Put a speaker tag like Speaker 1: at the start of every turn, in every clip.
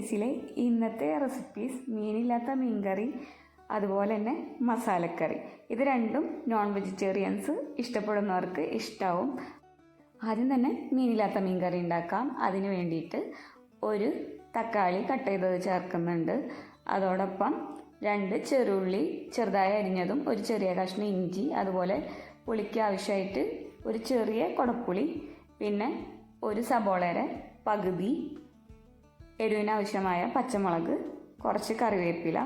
Speaker 1: സീരീസിലെ ഇന്നത്തെ റെസിപ്പീസ് മീനില്ലാത്ത മീൻകറി അതുപോലെ തന്നെ മസാലക്കറി. ഇത് രണ്ടും നോൺ വെജിറ്റേറിയൻസ് ഇഷ്ടപ്പെടുന്നവർക്ക് ഇഷ്ടമാവും ആദ്യം തന്നെ മീനില്ലാത്ത മീൻകറി ഉണ്ടാക്കാം. അതിന് വേണ്ടിയിട്ട് ഒരു തക്കാളി കട്ട് ചെയ്തത് ചേർക്കുന്നുണ്ട്. അതോടൊപ്പം രണ്ട് ചെറുള്ളി ചെറുതായി അരിഞ്ഞതും ഒരു ചെറിയ കഷ്ണം ഇഞ്ചി അതുപോലെ പുളിക്ക് ആവശ്യമായിട്ട് ഒരു ചെറിയ കുടപ്പുളി പിന്നെ ഒരു സബോളയുടെ പകുതി എരിവിന് ആവശ്യമായ പച്ചമുളക് കുറച്ച് കറിവേപ്പില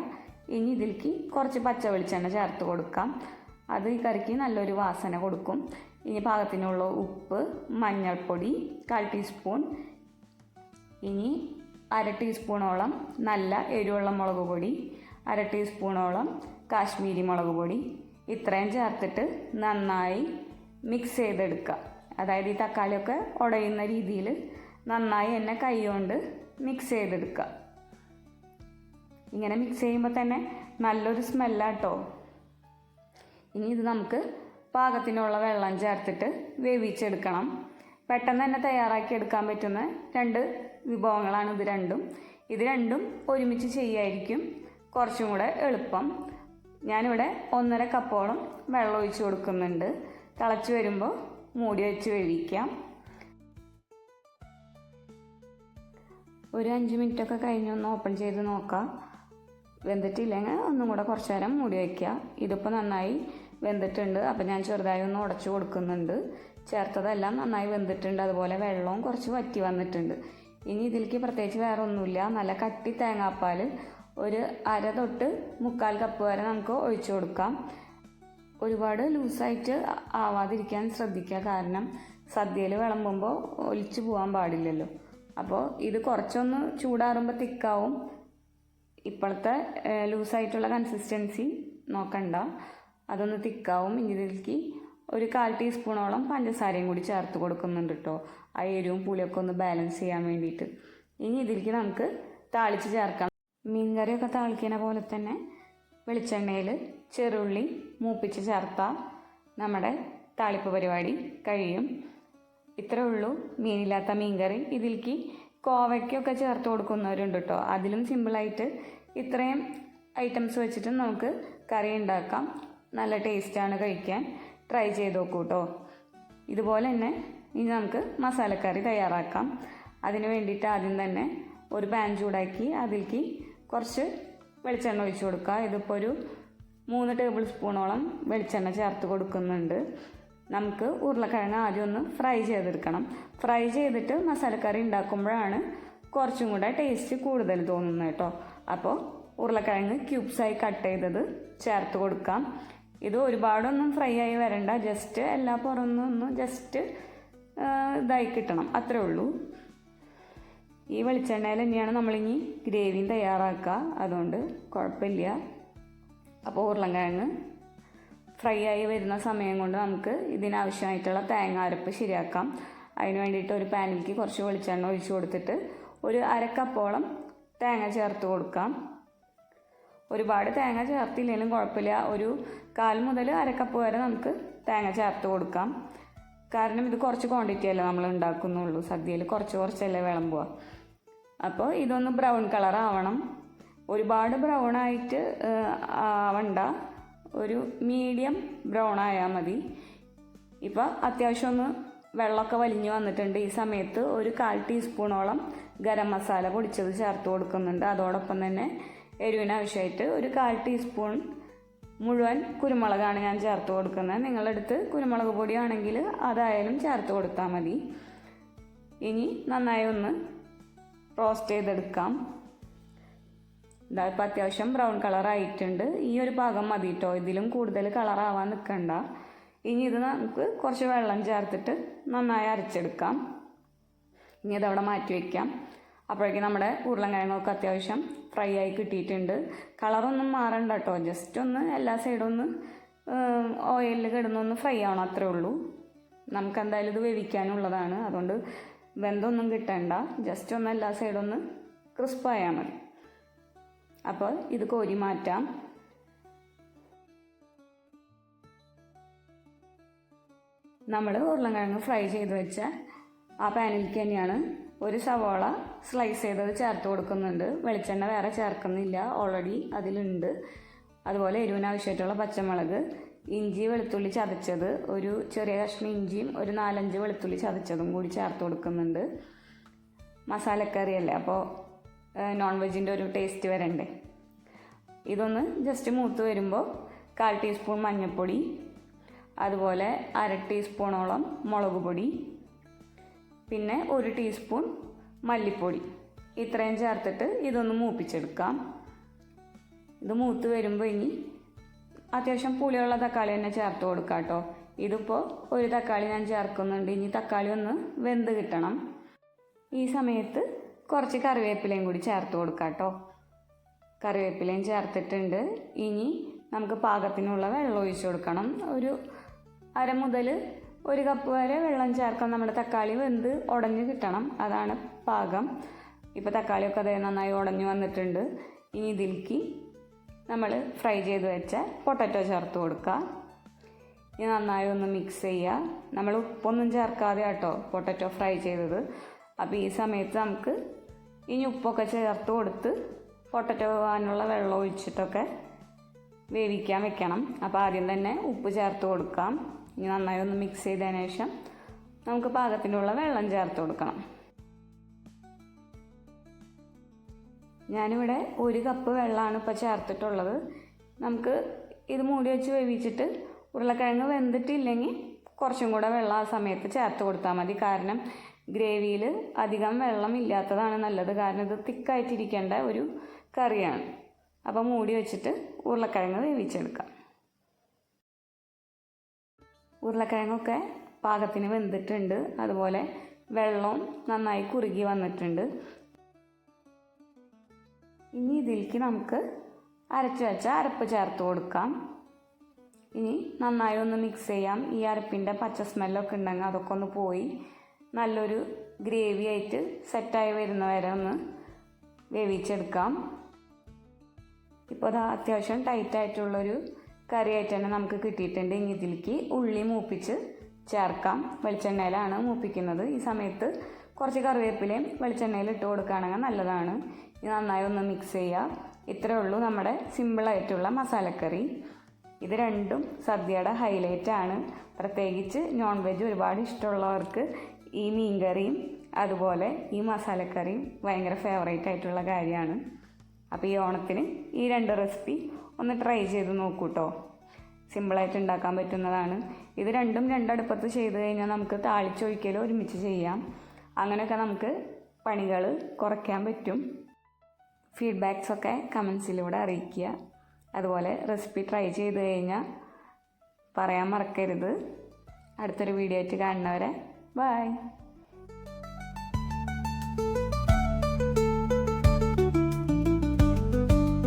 Speaker 1: ഇനി ഇതിലേക്ക് കുറച്ച് പച്ച വെളിച്ചെണ്ണ ചേർത്ത് കൊടുക്കാം. അത് ഈ കറിക്ക് നല്ലൊരു വാസന കൊടുക്കും. ഇനി പാകത്തിനുള്ള ഉപ്പ് മഞ്ഞൾപ്പൊടി കാൽ ടീസ്പൂൺ ഇനി അര ടീസ്പൂണോളം നല്ല എരിവുള്ള മുളക് പൊടി അര ടീസ്പൂണോളം കാശ്മീരി മുളക് പൊടി ഇത്രയും ചേർത്തിട്ട് നന്നായി മിക്സ് ചെയ്തെടുക്കുക. അതായത് ഈ തക്കാളിയൊക്കെ ഉടയുന്ന രീതിയിൽ നന്നായി എന്നെ കൈ കൊണ്ട് മിക്സ് ചെയ്തെടുക്കുക. ഇങ്ങനെ മിക്സ് ചെയ്യുമ്പോൾ തന്നെ നല്ലൊരു സ്മെല്ലാട്ടോ ഇനി ഇത് നമുക്ക് പാകത്തിനുള്ള വെള്ളം ചേർത്തിട്ട് വേവിച്ചെടുക്കണം. പെട്ടെന്ന് തന്നെ തയ്യാറാക്കി എടുക്കാൻ പറ്റുന്ന രണ്ട് വിഭവങ്ങളാണ് ഇത് രണ്ടും. ഇത് രണ്ടും ഒരുമിച്ച് ചെയ്യായിരിക്കും. കുറച്ചും കൂടെ എളുപ്പം. ഞാനിവിടെ ഒന്നര കപ്പോളം വെള്ളം ഒഴിച്ച് കൊടുക്കുന്നുണ്ട്. തിളച്ച് വരുമ്പോൾ മൂടി വെച്ച് വേവിക്കാം. ഒരു അഞ്ച് മിനിറ്റൊക്കെ കഴിഞ്ഞ് ഒന്ന് ഓപ്പൺ ചെയ്ത് നോക്കാം. വെന്തിട്ടില്ലെങ്കിൽ ഒന്നും കൂടെ കുറച്ച് നേരം മൂടി വയ്ക്കുക ഇതിപ്പോൾ നന്നായി വെന്തിട്ടുണ്ട്. അപ്പോൾ ഞാൻ ചെറുതായി ഒന്ന് ഉടച്ചു കൊടുക്കുന്നുണ്ട്. ചേർത്തതെല്ലാം നന്നായി വെന്തിട്ടുണ്ട്. അതുപോലെ വെള്ളവും കുറച്ച് വറ്റി വന്നിട്ടുണ്ട്. ഇനി ഇതിലേക്ക് പ്രത്യേകിച്ച് വേറെ ഒന്നുമില്ല നല്ല കട്ടി തേങ്ങാപ്പാൽ ഒരു അര തൊട്ട് മുക്കാൽ കപ്പ് വരെ നമുക്ക് ഒഴിച്ചു കൊടുക്കാം. ഒരുപാട് ലൂസായിട്ട് ആവാതിരിക്കാൻ ശ്രദ്ധിക്കുക. കാരണം സദ്യയിൽ വിളമ്പുമ്പോൾ ഒലിച്ചു പോകാൻ പാടില്ലല്ലോ. അപ്പോൾ ഇത് കുറച്ചൊന്ന് ചൂടാറുമ്പോൾ തിക്കാവും. ഇപ്പോഴത്തെ ലൂസായിട്ടുള്ള കൺസിസ്റ്റൻസി നോക്കണ്ട. അതൊന്ന് തിക്കാവും. ഇനി ഇതിലേക്ക് ഒരു കാൽ ടീസ്പൂണോളം പഞ്ചസാരയും കൂടി ചേർത്ത് കൊടുക്കുന്നുണ്ട് കേട്ടോ ആ എരിവും പുളിയൊക്കെ ഒന്ന് ബാലൻസ് ചെയ്യാൻ വേണ്ടിയിട്ട്. ഇനി ഇതിലേക്ക് നമുക്ക് താളിച്ച് ചേർക്കാം. മീൻകറിയൊക്കെ താളിക്കുന്ന പോലെ തന്നെ വെളിച്ചെണ്ണയിൽ ചെറുള്ളി മൂപ്പിച്ച് ചേർത്താൽ നമ്മുടെ താളിപ്പ് പരിപാടി കഴിയും. ഇത്രേ ഉള്ളൂ. മീനില്ലാത്ത മീൻകറി. ഇതിലേക്ക് കോവയ്ക്കൊക്കെ ചേർത്ത് കൊടുക്കുന്നവരുണ്ട് കേട്ടോ അതിലും സിമ്പിളായിട്ട് ഇത്രയും ഐറ്റംസ് വെച്ചിട്ട് നമുക്ക് കറി ഉണ്ടാക്കാം. നല്ല ടേസ്റ്റാണ് കഴിക്കാൻ. ട്രൈ ചെയ്ത് നോക്കൂ കേട്ടോ ഇതുപോലെ തന്നെ ഇനി നമുക്ക് മസാലക്കറി തയ്യാറാക്കാം. അതിന് വേണ്ടിയിട്ട് ആദ്യം തന്നെ ഒരു പാൻ ചൂടാക്കി അതിലേക്ക് കുറച്ച് വെളിച്ചെണ്ണ ഒഴിച്ചു കൊടുക്കുക. ഇതിപ്പോൾ ഒരു മൂന്ന് ടേബിൾ സ്പൂണോളം വെളിച്ചെണ്ണ ചേർത്ത് കൊടുക്കുന്നുണ്ട്. നമുക്ക് ഉരുളക്കിഴങ്ങ് ആദ്യം ഒന്ന് ഫ്രൈ ചെയ്തെടുക്കണം. ഫ്രൈ ചെയ്തിട്ട് മസാലക്കറി ഉണ്ടാക്കുമ്പോഴാണ് കുറച്ചും കൂടെ ടേസ്റ്റ് കൂടുതൽ തോന്നുന്നത് കേട്ടോ. അപ്പോൾ ഉരുളക്കിഴങ്ങ് ക്യൂബ്സായി കട്ട് ചെയ്തത് ചേർത്ത് കൊടുക്കാം. ഇത് ഒരുപാടൊന്നും ഫ്രൈ ആയി വരണ്ട. ജസ്റ്റ് എല്ലാ പുറന്നൊന്നും ജസ്റ്റ് ഇതായി കിട്ടണം. അത്രേ ഉള്ളൂ. ഈ വെളിച്ചെണ്ണയിൽ തന്നെയാണ് നമ്മളിനി ഗ്രേവിയും തയ്യാറാക്കുക. അതുകൊണ്ട് കുഴപ്പമില്ല. അപ്പോൾ ഉരുളൻകിഴങ്ങ് ഫ്രൈ ആയി വരുന്ന സമയം കൊണ്ട് നമുക്ക് ഇതിനാവശ്യമായിട്ടുള്ള തേങ്ങ അരപ്പ് ശരിയാക്കാം. അതിന് വേണ്ടിയിട്ട് ഒരു പാനിലേക്ക് കുറച്ച് വെളിച്ചെണ്ണ ഒഴിച്ചു കൊടുത്തിട്ട് ഒരു അരക്കപ്പോളം തേങ്ങ ചേർത്ത് കൊടുക്കാം. ഒരുപാട് തേങ്ങ ചേർത്തില്ലെങ്കിലും കുഴപ്പമില്ല. ഒരു കാൽ മുതൽ അരക്കപ്പ് വരെ നമുക്ക് തേങ്ങ ചേർത്ത് കൊടുക്കാം. കാരണം ഇത് കുറച്ച് ക്വാണ്ടിറ്റി അല്ലേ നമ്മൾ ഉണ്ടാക്കുന്നുള്ളൂ. സദ്യയിൽ കുറച്ച് കുറച്ചല്ലേ വിളമ്പുക. അപ്പോൾ ഇതൊന്ന് ബ്രൗൺ കളർ ആവണം. ഒരുപാട് ബ്രൗൺ ആയിട്ട് ആവണ്ട. ഒരു മീഡിയം ബ്രൗൺ ആയാൽ മതി. ഇപ്പോൾ അത്യാവശ്യം ഒന്ന് വെള്ളമൊക്കെ വലിഞ്ഞു വന്നിട്ടുണ്ട്. ഈ സമയത്ത് ഒരു കാൽ ടീസ്പൂണോളം ഗരം മസാല പൊടിച്ചത് ചേർത്ത് കൊടുക്കുന്നുണ്ട്. അതോടൊപ്പം തന്നെ എരിവിന് ആവശ്യമായിട്ട് ഒരു കാൽ ടീസ്പൂൺ മുഴുവൻ കുരുമുളകാണ് ഞാൻ ചേർത്ത് കൊടുക്കുന്നത്. നിങ്ങളെടുത്ത് കുരുമുളക് പൊടിയാണെങ്കിൽ അതായാലും ചേർത്ത് കൊടുത്താൽ മതി. ഇനി നന്നായി ഒന്ന് റോസ്റ്റ് ചെയ്തെടുക്കാം. ഇതാ ഇപ്പോൾ അത്യാവശ്യം ബ്രൗൺ കളർ ആയിട്ടുണ്ട്. ഈ ഒരു ഭാഗം മതി കേട്ടോ ഇതിലും കൂടുതൽ കളറാവാൻ നിൽക്കണ്ട ഇനി ഇത് നമുക്ക് കുറച്ച് വെള്ളം ചേർത്തിട്ട് നന്നായി അരച്ചെടുക്കാം. ഇനി അതവിടെ മാറ്റി വയ്ക്കാം അപ്പോഴേക്കും നമ്മുടെ ഉരുളൻകിഴങ്ങൊക്കെ അത്യാവശ്യം ഫ്രൈ ആയി കിട്ടിയിട്ടുണ്ട്. കളറൊന്നും മാറണ്ട കേട്ടോ ജസ്റ്റ് ഒന്ന് എല്ലാ സൈഡും ഒന്ന് ഓയിലിൽ കിടന്നൊന്ന് ഫ്രൈ ആവണം അത്രേ ഉള്ളൂ. നമുക്ക് എന്തായാലും ഇത് വേവിക്കാനുള്ളതാണ്. അതുകൊണ്ട് വെന്തൊന്നും കിട്ടണ്ട. ജസ്റ്റ് ഒന്ന് എല്ലാ സൈഡും ഒന്ന് ക്രിസ്പായാൽ മതി. അപ്പോൾ ഇത് കോരി മാറ്റാം. നമ്മൾ ഉരുളൻകിഴങ്ങ് ഫ്രൈ ചെയ്ത് വെച്ച ആ പാനിലേക്ക് തന്നെയാണ് ഒരു സവോള സ്ലൈസ് ചെയ്തത് ചേർത്ത് കൊടുക്കുന്നുണ്ട്. വെളിച്ചെണ്ണ വേറെ ചേർക്കുന്നില്ല. ഓൾറെഡി അതിലുണ്ട്. അതുപോലെ എരിവിനാവശ്യമായിട്ടുള്ള പച്ചമുളക് ഇഞ്ചി വെളുത്തുള്ളി ചതച്ചത് ഒരു ചെറിയ കഷ്ണം ഇഞ്ചിയും ഒരു നാലഞ്ച് വെളുത്തുള്ളി ചതച്ചതും കൂടി ചേർത്ത് കൊടുക്കുന്നുണ്ട്. മസാലക്കറിയല്ലേ? അപ്പോൾ നോൺ വെജിന്റെ ഒരു ടേസ്റ്റ് വരണ്ടേ? ഇതൊന്ന് ജസ്റ്റ് മൂത്ത് വരുമ്പോൾ കാൽ ടീസ്പൂൺ മഞ്ഞൾപ്പൊടി അതുപോലെ അര ടീസ്പൂണോളം മുളക് പൊടി പിന്നെ ഒരു ടീസ്പൂൺ മല്ലിപ്പൊടി. ഇത്രയും ചേർത്തിട്ട് ഇതൊന്ന് മൂപ്പിച്ചെടുക്കാം. ഇത് മൂത്ത് വരുമ്പോൾ ഇനി അത്യാവശ്യം പുളിയുള്ള തക്കാളി തന്നെ ചേർത്ത് കൊടുക്കാം കേട്ടോ. ഇതിപ്പോൾ ഒരു തക്കാളി ഞാൻ ചേർക്കുന്നുണ്ട്. ഇനി തക്കാളി ഒന്ന് വെന്ത് കിട്ടണം. ഈ സമയത്ത് കുറച്ച് കറിവേപ്പിലയും കൂടി ചേർത്ത് കൊടുക്കാം കേട്ടോ. കറിവേപ്പിലയും ചേർത്തിട്ടുണ്ട്. ഇനി നമുക്ക് പാകത്തിനുള്ള വെള്ളം ഒഴിച്ചു കൊടുക്കണം. ഒരു അര മുതൽ ഒരു കപ്പ് വരെ വെള്ളം ചേർക്കാം നമ്മുടെ തക്കാളി വെന്ത് ഉടഞ്ഞ് കിട്ടണം. അതാണ് പാകം. ഇപ്പോൾ തക്കാളിയൊക്കെ അതേ നന്നായി ഉടഞ്ഞു വന്നിട്ടുണ്ട്. ഇനി ഇതിലേക്ക് നമ്മൾ ഫ്രൈ ചെയ്ത് വെച്ച പൊട്ടറ്റോ ചേർത്ത് കൊടുക്കുക ഇനി നന്നായി ഒന്ന് മിക്സ് ചെയ്യുക നമ്മൾ ഉപ്പൊന്നും ചേർക്കാതെ കേട്ടോ പൊട്ടറ്റോ ഫ്രൈ ചെയ്തത്. അപ്പോൾ ഈ സമയത്ത് നമുക്ക് ഇനി ഉപ്പൊക്കെ ചേർത്ത് കൊടുത്ത് പൊട്ടറ്റോ പോകാനുള്ള വെള്ളം ഒഴിച്ചിട്ടൊക്കെ വേവിക്കാൻ വെക്കണം. അപ്പോൾ ആദ്യം തന്നെ ഉപ്പ് ചേർത്ത് കൊടുക്കാം. ഇനി നന്നായി ഒന്ന് മിക്സ് ചെയ്തതിന് ശേഷം നമുക്ക് പാകത്തിനുള്ള വെള്ളം ചേർത്ത് കൊടുക്കണം. ഞാനിവിടെ ഒരു കപ്പ് വെള്ളമാണ് ഇപ്പോൾ ചേർത്തിട്ടുള്ളത്. നമുക്ക് ഇത് മൂടി വെച്ച് വേവിച്ചിട്ട് ഉരുളക്കിഴങ്ങ് വെന്തിട്ടില്ലെങ്കിൽ കുറച്ചും കൂടെ വെള്ളം ആ സമയത്ത് ചേർത്ത് കൊടുത്താൽ മതി. കാരണം ഗ്രേവിയിൽ അധികം വെള്ളം ഇല്ലാത്തതാണ് നല്ലത്. കാരണം ഇത് തിക്കായിട്ടിരിക്കേണ്ട ഒരു കറിയാണ്. അപ്പോൾ മൂടി വെച്ചിട്ട് ഉരുളക്കിഴങ്ങ് വേവിച്ചെടുക്കാം. ഉരുളക്കിഴങ്ങൊക്കെ പാകത്തിന് വെന്തിട്ടുണ്ട്. അതുപോലെ വെള്ളവും നന്നായി കുറുകി വന്നിട്ടുണ്ട്. ഇനി ഇതിലേക്ക് നമുക്ക് അരച്ച് വെച്ച അരപ്പ് ചേർത്ത് കൊടുക്കാം. ഇനി നന്നായി ഒന്ന് മിക്സ് ചെയ്യാം. ഈ അരപ്പിന്റെ പച്ച സ്മെല്ലൊക്കെ ഉണ്ടെങ്കിൽ അതൊക്കെ ഒന്ന് പോയി നല്ലൊരു ഗ്രേവി ആയിട്ട് സെറ്റായി വരുന്ന വരെ ഒന്ന് വേവിച്ചെടുക്കാം. ഇപ്പോൾ അത് അത്യാവശ്യം ടൈറ്റായിട്ടുള്ളൊരു കറിയായിട്ട് തന്നെ നമുക്ക് കിട്ടിയിട്ടുണ്ട്. ഇനി ഇതിലേക്ക് ഉള്ളി മൂപ്പിച്ച് ചേർക്കാം. വെളിച്ചെണ്ണയിലാണ് മൂപ്പിക്കുന്നത്. ഈ സമയത്ത് കുറച്ച് കറിവേപ്പിലയും വെളിച്ചെണ്ണയിൽ ഇട്ട് കൊടുക്കുകയാണെങ്കിൽ നല്ലതാണ്. ഇത് നന്നായി ഒന്ന് മിക്സ് ചെയ്യുക. ഇത്രയേ ഉള്ളൂ നമ്മുടെ സിമ്പിളായിട്ടുള്ള മസാലക്കറി. ഇത് രണ്ടും സദ്യയുടെ ഹൈലൈറ്റാണ് പ്രത്യേകിച്ച് നോൺ വെജ് ഒരുപാട് ഇഷ്ടമുള്ളവർക്ക് ഈ മീൻ കറിയും അതുപോലെ ഈ മസാലക്കറിയും ഭയങ്കര ഫേവറേറ്റ് ആയിട്ടുള്ള കാര്യമാണ്. അപ്പോൾ ഈ ഓണത്തിന് ഈ രണ്ട് റെസിപ്പി ഒന്ന് ട്രൈ ചെയ്ത് നോക്കൂ കേട്ടോ സിമ്പിളായിട്ട് ഉണ്ടാക്കാൻ പറ്റുന്നതാണ്. ഇത് രണ്ടും രണ്ടടുപ്പത്ത് ചെയ്ത് കഴിഞ്ഞാൽ നമുക്ക് താളിച്ചൊഴിക്കലും ഒരുമിച്ച് ചെയ്യാം. അങ്ങനെയൊക്കെ നമുക്ക് പണികൾ കുറയ്ക്കാൻ പറ്റും. ഫീഡ്ബാക്സൊക്കെ കമൻസിലൂടെ അറിയിക്കുക. അതുപോലെ റെസിപ്പി ട്രൈ ചെയ്ത് കഴിഞ്ഞാൽ പറയാൻ മറക്കരുത്. അടുത്തൊരു വീഡിയോ ആയിട്ട് കാണുന്നവരെ 拜。